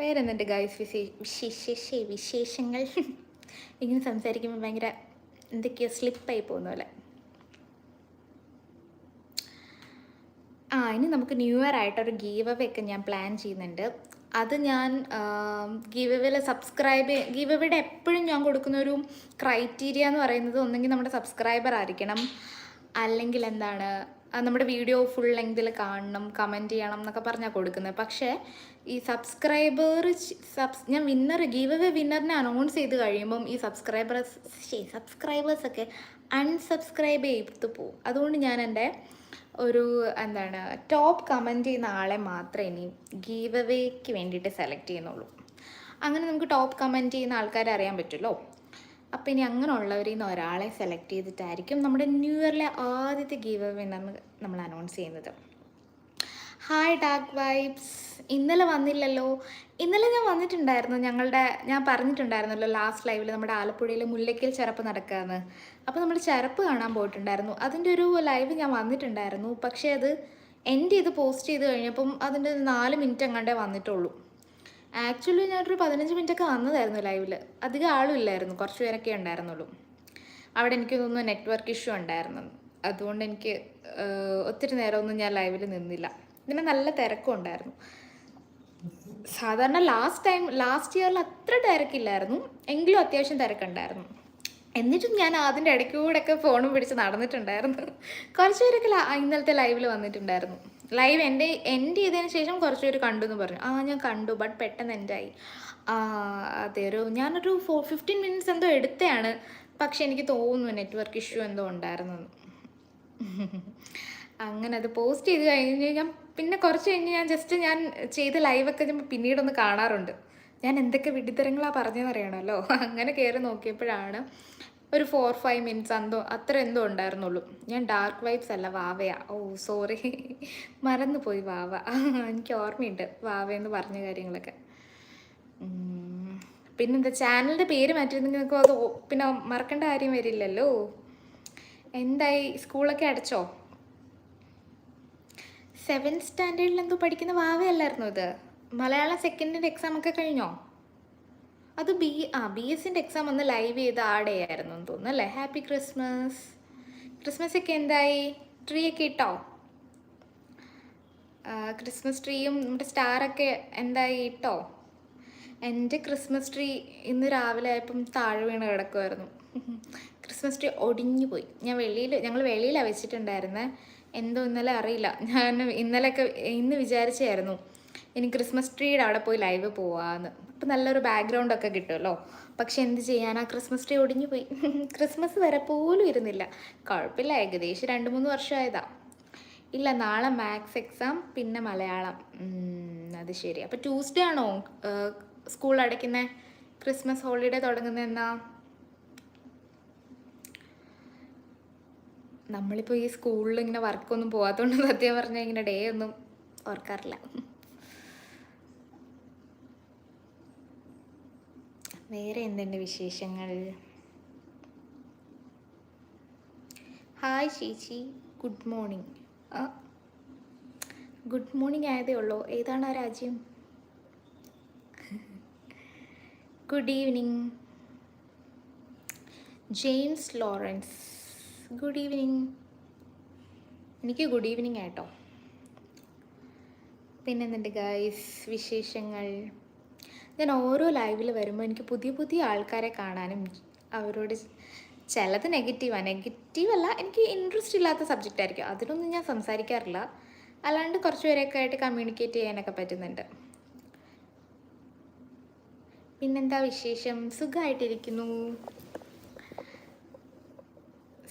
വേറെ എന്തുണ്ട് ഗൈസ് വിശേ വിശേഷ വിശേഷങ്ങൾ? ഇങ്ങനെ സംസാരിക്കുമ്പോൾ ഭയങ്കര എന്തൊക്കെയോ സ്ലിപ്പായി പോകുന്ന പോലെ. ആ ഇനി നമുക്ക് ന്യൂ ഇയർ ആയിട്ട് ഒരു ഗീവ് അവേ ഒക്കെ ഞാൻ പ്ലാൻ ചെയ്യുന്നുണ്ട്. അത് ഞാൻ ഗീവ് സബ്സ്ക്രൈബ് ഗീവ് എപ്പോഴും ഞാൻ കൊടുക്കുന്ന ഒരു ക്രൈറ്റീരിയ എന്ന് പറയുന്നത് ഒന്നെങ്കിൽ നമ്മുടെ സബ്സ്ക്രൈബർ ആയിരിക്കണം. അല്ലെങ്കിൽ എന്താണ് നമ്മുടെ വീഡിയോ ഫുൾ ലെങ്തിൽ കാണണം കമന്റ് ചെയ്യണം എന്നൊക്കെ പറഞ്ഞാൽ കൊടുക്കുന്നത്. പക്ഷേ ഈ സബ്സ്ക്രൈബർ സബ്സ് ഞാൻ വിന്നർ ഗീവ് അവേ വിന്നറിനെ അനൗൺസ് ചെയ്ത് കഴിയുമ്പം ഈ സബ്സ്ക്രൈബേഴ്സ് സബ്സ്ക്രൈബേഴ്സൊക്കെ അൺസബ്സ്ക്രൈബ് ചെയ്ത് പോവും അതുകൊണ്ട് ഞാൻ എന്റെ ഒരു എന്താണ് ടോപ്പ് കമന്റ് ചെയ്യുന്ന ആളെ മാത്രമേ ഇനി ഗീവ് അവേക്ക് വേണ്ടിയിട്ട് സെലക്ട് ചെയ്യുന്നുള്ളൂ. അങ്ങനെ നമുക്ക് ടോപ്പ് കമന്റ് ചെയ്യുന്ന ആൾക്കാരെ അറിയാൻ പറ്റുമല്ലോ. അപ്പോൾ ഇനി അങ്ങനെയുള്ളവരിൽ നിന്ന് ഒരാളെ സെലക്ട് ചെയ്തിട്ടായിരിക്കും നമ്മുടെ ന്യൂ ഇയറിലെ ആദ്യത്തെ ഗീവ് അവേ നമ്മൾ അനൗൺസ് ചെയ്യുന്നത്. ഹായ് ഡാർക്ക് വൈബ്സ് ഇന്നലെ വന്നില്ലല്ലോ. ഇന്നലെ ഞാൻ വന്നിട്ടുണ്ടായിരുന്നു. ഞങ്ങളുടെ ഞാൻ പറഞ്ഞിട്ടുണ്ടായിരുന്നല്ലോ ലാസ്റ്റ് ലൈവിൽ നമ്മുടെ ആലപ്പുഴയിൽ മുല്ലയ്ക്കൽ ചെറുപ്പ് നടക്കാന്ന്. അപ്പോൾ നമ്മൾ ചെറുപ്പ് കാണാൻ പോയിട്ടുണ്ടായിരുന്നു. അതിന്റെ ഒരു ലൈവ് ഞാൻ വന്നിട്ടുണ്ടായിരുന്നു. പക്ഷേ അത് എന്റെ ഇത് പോസ്റ്റ് ചെയ്ത് കഴിഞ്ഞപ്പം അതിന്റെ നാല് മിനിറ്റ് എങ്ങാണ്ടേ വന്നിട്ടുള്ളൂ. ആക്ച്വലി ഞാനൊരു പതിനഞ്ച് മിനിറ്റൊക്കെ വന്നതായിരുന്നു ലൈവിൽ അധികം ആളും ഇല്ലായിരുന്നു കുറച്ച് പേരൊക്കെ ഉണ്ടായിരുന്നുള്ളൂ. അവിടെ എനിക്ക് തോന്നുന്നു നെറ്റ്വർക്ക് ഇഷ്യൂ ഉണ്ടായിരുന്നു. അതുകൊണ്ട് എനിക്ക് ഒത്തിരി നേരമൊന്നും ഞാൻ ലൈവിൽ നിന്നില്ല. പിന്നെ നല്ല തിരക്കും ഉണ്ടായിരുന്നു. സാധാരണ ലാസ്റ്റ് ടൈം ലാസ്റ്റ് ഇയറിൽ അത്ര തിരക്കില്ലായിരുന്നു. എങ്കിലും അത്യാവശ്യം തിരക്കുണ്ടായിരുന്നു. എന്നിട്ടും ഞാൻ അതിന്റെ ഇടയ്ക്കൂടെയൊക്കെ ഫോണും പിടിച്ച് നടന്നിട്ടുണ്ടായിരുന്നു. കുറച്ച് പേരൊക്കെ ഇന്നലത്തെ ലൈവിൽ വന്നിട്ടുണ്ടായിരുന്നു. ലൈവ് എന്റെ എന്റെ ചെയ്തതിന് ശേഷം കുറച്ച് പേര് കണ്ടു എന്ന് പറഞ്ഞു. ആ ഞാൻ കണ്ടു ബട്ട് പെട്ടെന്ന് എൻഡായി ആ അതെ ഒരു ഞാനൊരു ഫോർ ഫിഫ്റ്റീൻ മിനിറ്റ്സ് എന്തോ എടുത്തതാണ് പക്ഷെ എനിക്ക് തോന്നുന്നു നെറ്റ്വർക്ക് ഇഷ്യൂ എന്തോ ഉണ്ടായിരുന്നു [LAUGHS] അങ്ങനെ അത് പോസ്റ്റ് ചെയ്ത് കഴിഞ്ഞ് ഞാൻ പിന്നെ കുറച്ച് കഴിഞ്ഞ് ഞാൻ ജസ്റ്റ് ഞാൻ ചെയ്ത ലൈവൊക്കെ ഞാൻ പിന്നീടൊന്ന് കാണാറുണ്ട്. ഞാൻ എന്തൊക്കെ വിഡിത്തരങ്ങളാണ് പറഞ്ഞതെന്ന് അറിയണമല്ലോ. [LAUGHS] അങ്ങനെ കയറി നോക്കിയപ്പോഴാണ് ഒരു ഫോർ ഫൈവ് മിനിറ്റ്സ് എന്തോ അത്ര എന്തോ ഉണ്ടായിരുന്നുള്ളൂ. ഞാൻ ഡാർക്ക് വൈബ്സ് അല്ല വാവയാ. ഓ സോറി [LAUGHS] മറന്നുപോയി വാവ. [LAUGHS] എനിക്ക് ഓർമ്മയുണ്ട് വാവ എന്ന് പറഞ്ഞ കാര്യങ്ങളൊക്കെ. പിന്നെന്താ ചാനലിന്റെ പേര് മാറ്റിയിരുന്നെങ്കിൽ നിങ്ങൾക്ക് അത് പിന്നെ മറക്കേണ്ട കാര്യം വരില്ലല്ലോ. എന്തായി സ്കൂളൊക്കെ അടച്ചോ? സെവൻത് സ്റ്റാൻഡേർഡിൽ എന്തോ പഠിക്കുന്ന വാവയല്ലായിരുന്നു ഇത്? മലയാളം സെക്കൻഡിന്റെ എക്സാം ഒക്കെ കഴിഞ്ഞോ? അത് ബി ആ ബി എസിന്റെ എക്സാം ഒന്ന് ലൈവ് ചെയ്ത് ആഡ് ചെയ്യായിരുന്നു എന്ന് തോന്നുന്നു അല്ലേ? ഹാപ്പി ക്രിസ്മസ് ക്രിസ്മസ് ഒക്കെ എന്തായി? ട്രീ ഒക്കെ ഇട്ടോ? ക്രിസ്മസ് ട്രീയും നമ്മുടെ സ്റ്റാറൊക്കെ എന്തായി ഇട്ടോ? എന്റെ ക്രിസ്മസ് ട്രീ ഇന്ന് രാവിലെ ആയപ്പം താഴെ വീണ് കിടക്കുമായിരുന്നു ക്രിസ്മസ് [LAUGHS] ട്രീ ഒടിഞ്ഞു പോയി ഞാൻ വെളിയിൽ ഞങ്ങൾ വെളിയിലാണ് വെച്ചിട്ടുണ്ടായിരുന്നത് എന്തോ ഇന്നലെ അറിയില്ല. ഞാൻ ഇന്നലെയൊക്കെ ഇന്ന് വിചാരിച്ചായിരുന്നു ഇനി ക്രിസ്മസ് ട്രീയുടെ അവിടെ പോയി ലൈവ് പോവാന്ന്. അപ്പം നല്ലൊരു ബാക്ക്ഗ്രൗണ്ട് ഒക്കെ കിട്ടുമല്ലോ പക്ഷെ എന്ത് ചെയ്യാനാ? ക്രിസ്മസ് ട്രീ ഒടിഞ്ഞു പോയി. [LAUGHS] ക്രിസ്മസ് വരെ പോലും ഇരുന്നില്ല. കുഴപ്പമില്ല ഏകദേശം രണ്ട് മൂന്ന് വർഷമായതാ. ഇല്ല നാളെ മാത്സ് എക്സാം പിന്നെ മലയാളം. അത് ശരി. അപ്പോൾ ട്യൂസ്ഡേ ആണോ സ്കൂൾ അടയ്ക്കുന്നത് ക്രിസ്മസ് ഹോളിഡേ തുടങ്ങുന്നത് എന്നാ നമ്മളിപ്പോൾ ഈ സ്കൂളിൽ ഇങ്ങനെ വർക്കൊന്നും പോകാത്തതുകൊണ്ട് സത്യം പറഞ്ഞാൽ ഇങ്ങനെ ഡേ ഒന്നും ഓർക്കാറില്ല. വേറെ എന്തുണ്ട് വിശേഷങ്ങൾ? ഹായ് ചേച്ചി ഗുഡ് മോർണിംഗ് ഗുഡ് മോർണിംഗ് ആയതേ ഉള്ളൂ. ഏതാണ് ആ രാജ്യം? Good evening James Lawrence good evening എനിക്ക് ഗുഡ് ഈവനിങ് ആയിട്ടോ പിന്നെന്തുണ്ട് ഗൈസ് വിശേഷങ്ങൾ? ഞാൻ ഓരോ ലൈവിൽ വരുമ്പോൾ എനിക്ക് പുതിയ പുതിയ ആൾക്കാരെ കാണാനും അവരോട് ചിലത് നെഗറ്റീവാണ് നെഗറ്റീവല്ല എനിക്ക് ഇൻട്രസ്റ്റ് ഇല്ലാത്ത സബ്ജക്റ്റ് ആയിരിക്കും. അതിനൊന്നും ഞാൻ സംസാരിക്കാറില്ല. അല്ലാണ്ട് കുറച്ച് പേരൊക്കെ ആയിട്ട് കമ്മ്യൂണിക്കേറ്റ് ചെയ്യാനൊക്കെ പറ്റുന്നുണ്ട്. പിന്നെന്താ വിശേഷം? സുഖമായിട്ടിരിക്കുന്നു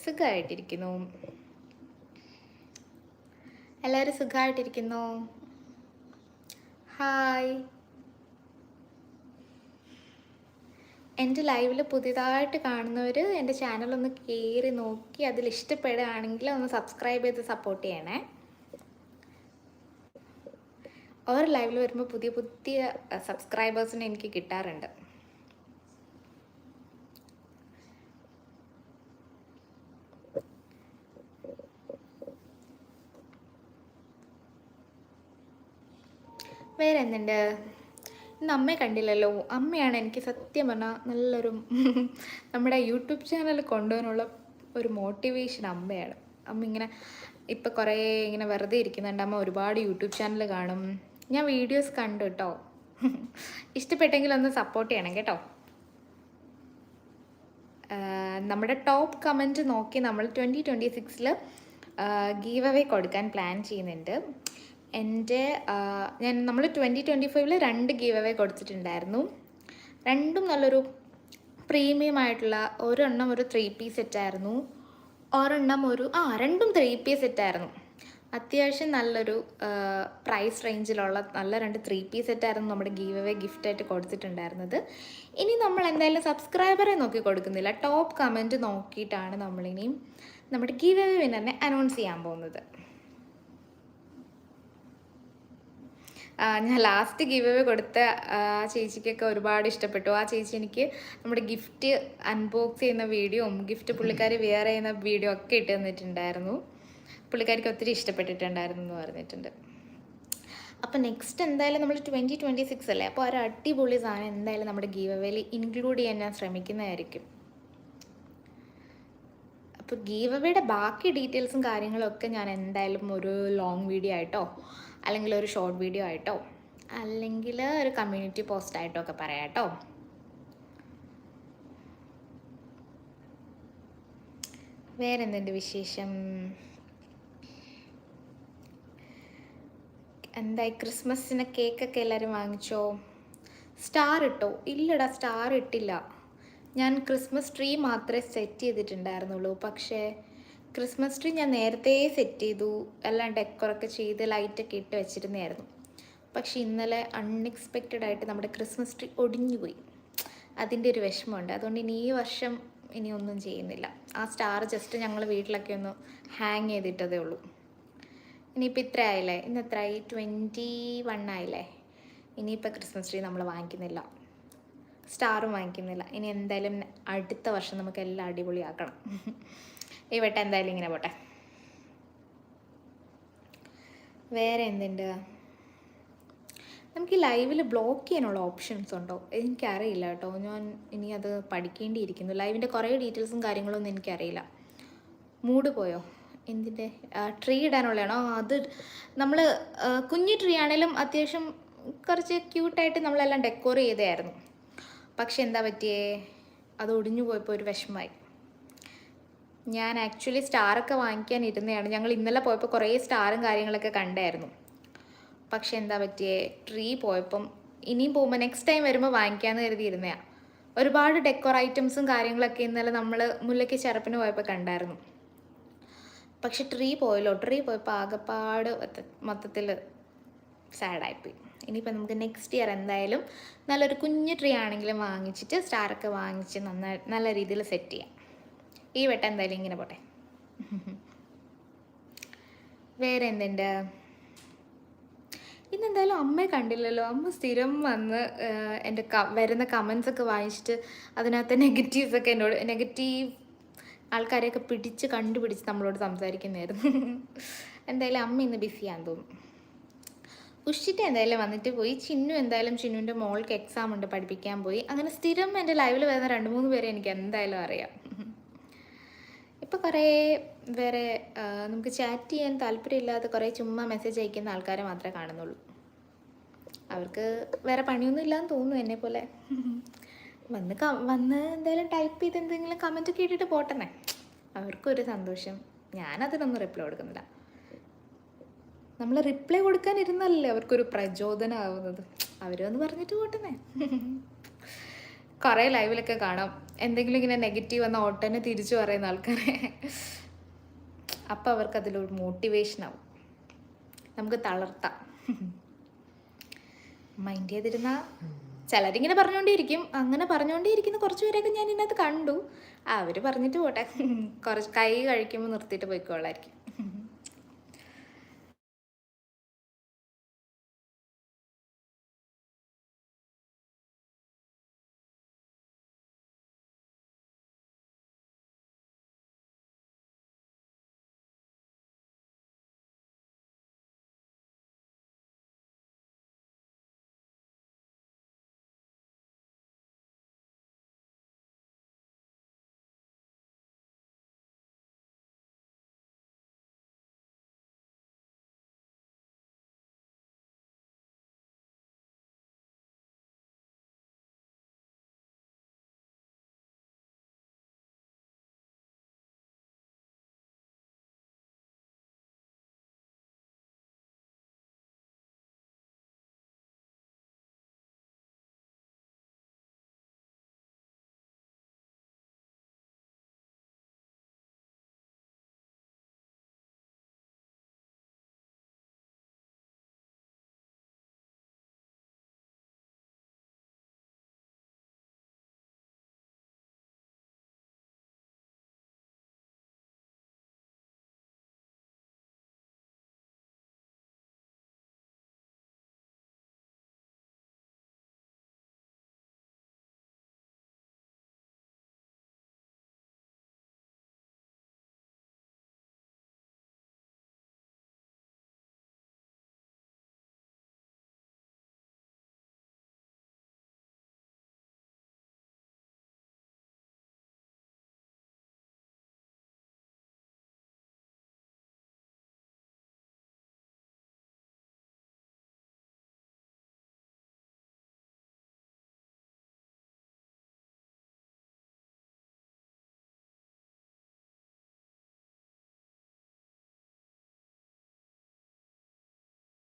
സുഖമായിട്ടിരിക്കുന്നു എല്ലാവരും സുഖമായിട്ടിരിക്കുന്നു ഹായ് എന്റെ ലൈവിൽ പുതിയതായിട്ട് കാണുന്നവർ എന്റെ ചാനൽ ഒന്ന് കയറി നോക്കി അതിൽ ഇഷ്ടപ്പെടുകയാണെങ്കിൽ ഒന്ന് സബ്സ്ക്രൈബ് ചെയ്ത് സപ്പോർട്ട് ചെയ്യണേ. ഓരോ ലൈവിൽ വരുമ്പോൾ പുതിയ പുതിയ സബ്സ്ക്രൈബേഴ്സിനെ എനിക്ക് കിട്ടാറുണ്ട്. വേറെ എന്തുണ്ട് ഇന്ന് അമ്മയെ കണ്ടില്ലല്ലോ. അമ്മയാണ് എനിക്ക് സത്യം പറഞ്ഞാൽ നല്ലൊരു [LAUGHS] നമ്മുടെ യൂട്യൂബ് ചാനൽ കൊണ്ടുപോകാനുള്ള ഒരു മോട്ടിവേഷൻ അമ്മയാണ്. അമ്മ ഇങ്ങനെ ഇപ്പം കുറേ ഇങ്ങനെ വെറുതെ ഇരിക്കുന്നുണ്ട്. അമ്മ ഒരുപാട് യൂട്യൂബ് ചാനൽ കാണും. ഞാൻ വീഡിയോസ് കണ്ടു കേട്ടോ [LAUGHS] ഇഷ്ടപ്പെട്ടെങ്കിൽ ഒന്ന് സപ്പോർട്ട് ചെയ്യണം കേട്ടോ. നമ്മുടെ ടോപ്പ് കമന്റ് നോക്കി നമ്മൾ ട്വന്റി ട്വന്റി സിക്സിൽ ഗീവ് അവേ കൊടുക്കാൻ പ്ലാൻ ചെയ്യുന്നുണ്ട്. എന്റെ ഞാൻ നമ്മൾ ട്വന്റി ട്വന്റി ഫൈവിൽ രണ്ട് ഗീവ് അവേ കൊടുത്തിട്ടുണ്ടായിരുന്നു. രണ്ടും നല്ലൊരു പ്രീമിയം ആയിട്ടുള്ള ഒരെണ്ണം ഒരു ത്രീ പീസ് സെറ്റായിരുന്നു ഒരെണ്ണം ഒരു ആ രണ്ടും ത്രീ പീസ് സെറ്റായിരുന്നു അത്യാവശ്യം നല്ലൊരു പ്രൈസ് റേഞ്ചിലുള്ള നല്ല രണ്ട് ത്രീ പീസ് സെറ്റായിരുന്നു നമ്മുടെ ഗീവ് അവേ ഗിഫ്റ്റായിട്ട് കൊടുത്തിട്ടുണ്ടായിരുന്നത്. ഇനി നമ്മൾ എന്തായാലും സബ്സ്ക്രൈബറെ നോക്കി കൊടുക്കുന്നില്ല. ടോപ്പ് കമന്റ് നോക്കിയിട്ടാണ് നമ്മളിനിയും നമ്മുടെ ഗീവ് അവേ വിന്നറിനെ അനൗൺസ് ചെയ്യാൻ പോകുന്നത് ആ, ഞാൻ ലാസ്റ്റ് ഗിവ് അവേ കൊടുത്ത ചേച്ചിക്കൊക്കെ ഒരുപാട് ഇഷ്ടപ്പെട്ടു. ആ ചേച്ചി എനിക്ക് നമ്മുടെ ഗിഫ്റ്റ് അൺബോക്സ് ചെയ്യുന്ന വീഡിയോയും ഗിഫ്റ്റ് പുള്ളിക്കാരി വെയർ ചെയ്യുന്ന വീഡിയോ ഒക്കെ ഇട്ട് തന്നിട്ടുണ്ടായിരുന്നു. പുള്ളിക്കാരിക്ക് ഒത്തിരി ഇഷ്ടപ്പെട്ടിട്ടുണ്ടായിരുന്നു എന്ന് പറഞ്ഞിട്ടുണ്ട്. അപ്പോൾ നെക്സ്റ്റ് എന്തായാലും നമ്മൾ ട്വന്റി ട്വന്റി സിക്സ് അല്ലേ? അപ്പോൾ ഒരു അടിപൊളി സാധനം എന്തായാലും നമ്മുടെ ഗീവ് അവേയിൽ ഇൻക്ലൂഡ് ചെയ്യാൻ ഞാൻ ശ്രമിക്കുന്നതായിരിക്കും. അപ്പോൾ ഗീവ് അവേയുടെ ബാക്കി ഡീറ്റെയിൽസും കാര്യങ്ങളൊക്കെ ഞാൻ എന്തായാലും ഒരു ലോങ് വീഡിയോ ആയിട്ടോ അല്ലെങ്കിൽ ഒരു ഷോർട്ട് വീഡിയോ ആയിട്ടോ അല്ലെങ്കിൽ ഒരു കമ്മ്യൂണിറ്റി പോസ്റ്റ് ആയിട്ടോ ഒക്കെ പറയാം കേട്ടോ. വേറെ എന്തുണ്ട് വിശേഷം? എന്തായി ക്രിസ്മസിന് കേക്കൊക്കെ എല്ലാവരും വാങ്ങിച്ചോ? സ്റ്റാർ ഇട്ടോ? ഇല്ലടാ സ്റ്റാർ ഇട്ടില്ല. ഞാൻ ക്രിസ്മസ് ട്രീ മാത്രമേ സെറ്റ് ചെയ്തിട്ടുണ്ടായിരുന്നുള്ളൂ. പക്ഷേ ക്രിസ്മസ് ട്രീ ഞാൻ നേരത്തെ സെറ്റ് ചെയ്തു. എല്ലാം ഡെക്കറൊക്കെ ചെയ്ത് ലൈറ്റൊക്കെ ഇട്ട് വെച്ചിരുന്നായിരുന്നു പക്ഷെ ഇന്നലെ അൺഎക്സ്പെക്റ്റഡ് ആയിട്ട് നമ്മുടെ ക്രിസ്മസ് ട്രീ ഒടിഞ്ഞുപോയി. അതിന്റെ ഒരു വിഷമമുണ്ട്. അതുകൊണ്ട് ഇനി ഈ വർഷം ഇനി ഒന്നും ചെയ്യുന്നില്ല. ആ സ്റ്റാർ ജസ്റ്റ് ഞങ്ങൾ വീട്ടിലൊക്കെ ഒന്ന് ഹാങ് ചെയ്തിട്ടതേ ഉള്ളൂ. ഇനിയിപ്പോൾ ഇത്ര ആയില്ലേ? ഇന്ന് എത്ര ആയി? ട്വന്റി വൺ ആയില്ലേ? ഇനിയിപ്പോൾ ക്രിസ്മസ് ട്രീ നമ്മൾ വാങ്ങിക്കുന്നില്ല. സ്റ്റാറും വാങ്ങിക്കുന്നില്ല. ഇനി എന്തായാലും അടുത്ത വർഷം നമുക്ക് എല്ലാം അടിപൊളിയാക്കണം. ഈ വട്ടം എന്തായാലും ഇങ്ങനെ പോട്ടെ. വേറെ എന്തുണ്ട്? നമുക്ക് ഈ ലൈവിൽ ബ്ലോക്ക് ചെയ്യാനുള്ള ഓപ്ഷൻസ് ഉണ്ടോ? എനിക്കറിയില്ല കേട്ടോ. ഞാൻ ഇനി അത് പഠിക്കേണ്ടിയിരിക്കുന്നു. ലൈവിന്റെ കുറേ ഡീറ്റെയിൽസും കാര്യങ്ങളൊന്നും എനിക്കറിയില്ല. മൂഡ് പോയോ? എന്തിന്റെ? ട്രീ ഇടാനുള്ളതാണോ? അത് നമ്മൾ കുഞ്ഞു ട്രീ ആണെങ്കിലും അത്യാവശ്യം കുറച്ച് ക്യൂട്ടായിട്ട് നമ്മളെല്ലാം ഡെക്കോർ ചെയ്തായിരുന്നു പക്ഷെ എന്താ പറ്റിയേ? അത് ഒടിഞ്ഞു പോയപ്പോൾ ഒരു വിഷമമായി. ഞാൻ ആക്ച്വലി സ്റ്റാറൊക്കെ വാങ്ങിക്കാൻ ഇരുന്നതാണ് ഞങ്ങൾ ഇന്നലെ പോയപ്പോൾ കുറേ സ്റ്റാറും കാര്യങ്ങളൊക്കെ കണ്ടായിരുന്നു. പക്ഷെ എന്താ പറ്റിയേ? ട്രീ പോയപ്പം ഇനിയും പോകുമ്പോൾ നെക്സ്റ്റ് ടൈം വരുമ്പോൾ വാങ്ങിക്കാമെന്ന് കരുതിയിരുന്നതാണ് ഒരുപാട് ഡെക്കോർ ഐറ്റംസും കാര്യങ്ങളൊക്കെ ഇന്നലെ നമ്മൾ മുല്ലയ്ക്ക് ചെറുപ്പിന് പോയപ്പോൾ കണ്ടായിരുന്നു. പക്ഷെ ട്രീ പോയല്ലോ. ട്രീ പോയപ്പോൾ ആകെപ്പാട് മൊത്തത്തിൽ സാഡായിപ്പോയി ഇനിയിപ്പോൾ നമുക്ക് നെക്സ്റ്റ് ഇയർ എന്തായാലും നല്ലൊരു കുഞ്ഞു ട്രീ ആണെങ്കിലും വാങ്ങിച്ചിട്ട് സ്റ്റാറൊക്കെ വാങ്ങിച്ച് നന്നായി നല്ല രീതിയിൽ സെറ്റ് ചെയ്യാം. ഈ വട്ടം എന്തായാലും ഇങ്ങനെ പോട്ടെ. വേറെ എന്തുണ്ട്? ഇന്നെന്തായാലും അമ്മയെ കണ്ടില്ലല്ലോ. അമ്മ സ്ഥിരം വന്ന് എന്റെ ക വരുന്ന കമൻസ് ഒക്കെ വായിച്ചിട്ട് അതിനകത്ത് നെഗറ്റീവ്സ് ഒക്കെ എന്നോട് നെഗറ്റീവ് ആൾക്കാരെയൊക്കെ പിടിച്ച് കണ്ടുപിടിച്ച് നമ്മളോട് സംസാരിക്കുന്നതായിരുന്നു എന്തായാലും അമ്മ ഇന്ന് ബിസിയാന്ന് തോന്നുന്നു. ഉഷിറ്റ് എന്തായാലും വന്നിട്ട് പോയി. ചിന്നു എന്തായാലും ചിന്നുവിന്റെ മോൾക്ക് എക്സാം ഉണ്ട് പഠിപ്പിക്കാൻ പോയി. അങ്ങനെ സ്ഥിരം എന്റെ ലൈവിൽ വരുന്ന രണ്ട് മൂന്ന് പേരെ എനിക്ക് എന്തായാലും അറിയാം. ഇപ്പോൾ കുറേ വേറെ നമുക്ക് ചാറ്റ് ചെയ്യാൻ താല്പര്യമില്ലാത്ത കുറേ ചുമ്മാ മെസ്സേജ് അയക്കുന്ന ആൾക്കാരെ മാത്രമേ കാണുന്നുള്ളൂ. അവർക്ക് വേറെ പണിയൊന്നും ഇല്ലാന്ന് തോന്നുന്നു എന്നെ പോലെ. വന്ന് ക- വന്ന് എന്തായാലും ടൈപ്പ് ചെയ്ത് എന്തെങ്കിലും കമന്റ് ഒക്കെ ഇട്ടിട്ട് പോട്ടെന്നേ. അവർക്കൊരു സന്തോഷം. ഞാനതിനൊന്നും റിപ്ലൈ കൊടുക്കുന്നില്ല. നമ്മൾ റിപ്ലൈ കൊടുക്കാനിരുന്നല്ലേ അവർക്കൊരു പ്രചോദനമാവുന്നത് അവരൊന്ന് പറഞ്ഞിട്ട് പോട്ടെന്നേ. കുറേ ലൈവിലൊക്കെ കാണാം. എന്തെങ്കിലും ഇങ്ങനെ നെഗറ്റീവ് വന്ന ഓട്ടനെ തിരിച്ചു പറയുന്ന ആൾക്കാരെ. അപ്പം അവർക്ക് അതിലൊരു മോട്ടിവേഷൻ ആവും. നമുക്ക് തളർത്താം. മൈൻഡ് ചെയ്തിരുന്ന ചിലരിങ്ങനെ പറഞ്ഞുകൊണ്ടേയിരിക്കും അങ്ങനെ പറഞ്ഞുകൊണ്ടേയിരിക്കുന്ന കുറച്ച് പേരെയൊക്കെ ഞാൻ ഇതിനകത്ത് കണ്ടു. അവർ പറഞ്ഞിട്ട് പോട്ടെ. കുറച്ച് കൈ കഴിക്കുമ്പോൾ നിർത്തിയിട്ട് പോയിക്കോളായിരിക്കും.